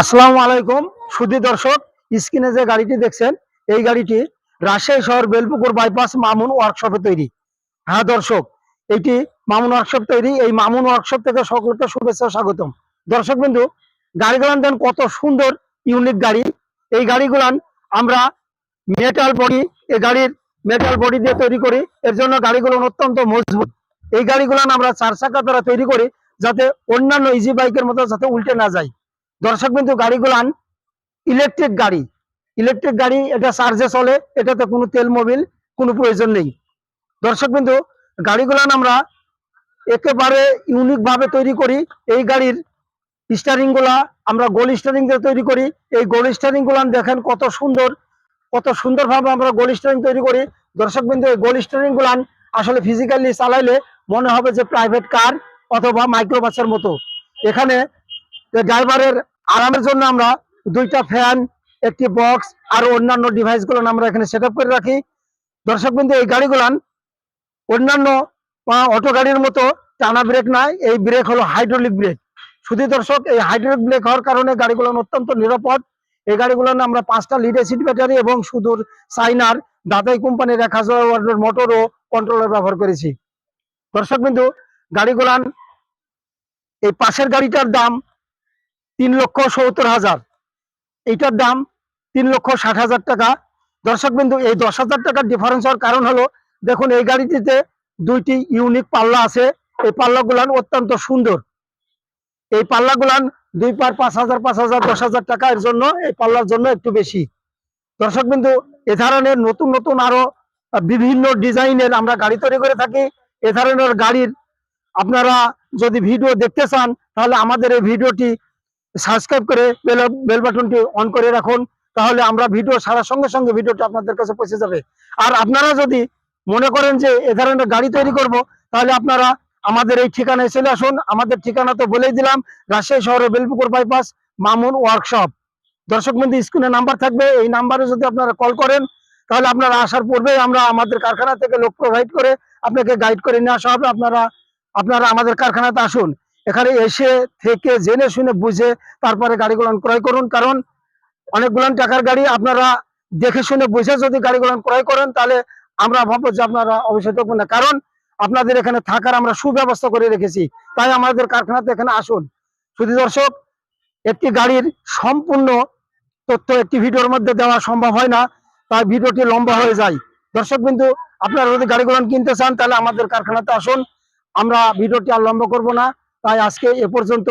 আসসালামু আলাইকুম, সুধী দর্শক, স্ক্রিনে যে গাড়িটি দেখছেন, এই গাড়িটি রাজশাহী শহর বেলপুকুর বাইপাস মামুন ওয়ার্কশপে তৈরি। হ্যাঁ দর্শক, এটি মামুন ওয়ার্কশপ তৈরি, এই মামুন ওয়ার্কশপ থেকে সকলকে শুভেচ্ছা স্বাগতম। দর্শক বিন্দু, গাড়িগুলান দেন কত সুন্দর ইউনিক গাড়ি। এই গাড়িগুলান আমরা মেটাল বডি এই গাড়ির মেটাল বডি দিয়ে তৈরি করি, এর জন্য গাড়িগুলো অত্যন্ত মজবুত। এই গাড়িগুলান আমরা চার চাকা দ্বারা তৈরি করি, যাতে অন্যান্য ইজি বাইকের মতো যাতে উল্টে না যায়। দর্শক বিন্দু গাড়িগুলান ইলেকট্রিক গাড়ি। ইলেকট্রিক গাড়ি, এটা চার্জে চলে, এটাতে কোনো তেল মোবিল কোনো প্রয়োজন নেই। দর্শক বিন্দু গাড়িগুলান আমরা। একেবারে ইউনিকভাবে তৈরি করি। এই গাড়ির স্টারিংগুলা আমরা গোল স্টারিং দিয়ে তৈরি করি। এই গোল স্টারিং গুলান দেখেন কত সুন্দর কত সুন্দর ভাবে আমরা গোল স্টারিং তৈরি করি। দর্শক বিন্দু, এই গোল স্টারিং গুলান আসলে ফিজিক্যালি চালাইলে মনে হবে যে প্রাইভেট কার অথবা মাইক্রোবাসের মতো। এখানে ড্রাইভারের আরামের জন্য আমরা দুইটা ফ্যান একটি বক্স আর অন্যান্য ডিভাইসগুলো আমরা এখানে সেট করে রাখি। দর্শক বিন্দু, এই গাড়িগুলান অন্যান্য অটো গাড়ির মতো টানা ব্রেক নাই। এই ব্রেক হলো হাইড্রোলিক ব্রেক শুধু দর্শক, এই হাইড্রোলিক ব্রেক হওয়ার কারণে গাড়িগুলো অত্যন্ত নিরাপদ। এই গাড়িগুলো আমরা পাঁচটা লিড এসিড ব্যাটারি এবং সুদূর চাইনার দাদাই কোম্পানির এক হাজার মোটর ও কন্ট্রোলার ব্যবহার করেছি। দর্শক বিন্দু, গাড়িগুলান এই পাশের গাড়িটার দাম তিন লক্ষ সত্তর হাজার। এইটার দাম তিন লক্ষ ষাট হাজার টাকা। দর্শক বিন্দু, এই দশ হাজার টাকার ডিফারেন্স হওয়ার কারণ হলো, দেখুন এই গাড়িটিতে দুইটি ইউনিক পাল্লা আছে। এই পাল্লাগুলান অত্যন্ত সুন্দর। এই পাল্লাগুলান দুই পার পাঁচ হাজার পাঁচ হাজার, দশ হাজার টাকা এর জন্য, এই পাল্লার জন্য একটু বেশি। দর্শক বিন্দু, এ ধরনের নতুন নতুন আরও বিভিন্ন ডিজাইনের আমরা গাড়ি তৈরি করে থাকি। এ ধরনের গাড়ির আপনারা যদি ভিডিও দেখতে চান, তাহলে আমাদের এই ভিডিওটি সাবস্ক্রাইব করে বেল বেল বাটনটি অন করে রাখুন, তাহলে আমরা ভিডিও সারার সঙ্গে সঙ্গে ভিডিওটা আপনাদের কাছে পৌঁছে যাবে। আর আপনারা যদি মনে করেন যে এ ধরনের গাড়ি তৈরি করব, তাহলে আপনারা আমাদের এই ঠিকানায় চলে আসুন। আমাদের ঠিকানা তো বলেই দিলাম, রাজশাহী শহরের বেলপুকুর বাইপাস মামুন ওয়ার্কশপ দর্শক বন্ধু স্ক্রিনে নাম্বার থাকবে, এই নাম্বারে যদি আপনারা কল করেন, তাহলে আপনারা আসার পূর্বে আমরা আমাদের কারখানা থেকে লোক প্রোভাইড করে আপনাকে গাইড করে নিয়ে আসা হবে। আপনারা আপনারা আমাদের কারখানাতে আসুন। এখানে এসে থেকে জেনে শুনে বুঝে তারপরে গাড়িগুলো ক্রয় করুন। কারণ অনেকগুলো টাকার গাড়ি আপনারা দেখে শুনে বুঝে যদি গাড়িগুলো ক্রয় করেন, তাহলে আমরা ভাববো যে আপনারা অবশ্যই থাকবেন না। কারণ আপনাদের এখানে থাকার আমরা সুব্যবস্থা করে রেখেছি। তাই আমাদের কারখানাতে এখানে আসুন। শুধু দর্শক, একটি গাড়ির সম্পূর্ণ তথ্য একটি ভিডিওর মধ্যে দেওয়া সম্ভব হয় না, তাই ভিডিওটি লম্বা হয়ে যায়। দর্শক বিন্দু, আপনারা যদি গাড়িগুলো কিনতে চান, তাহলে আমাদের কারখানাতে আসুন। আমরা ভিডিওটি আর লম্বা করব না। তাই আজকে এ পর্যন্ত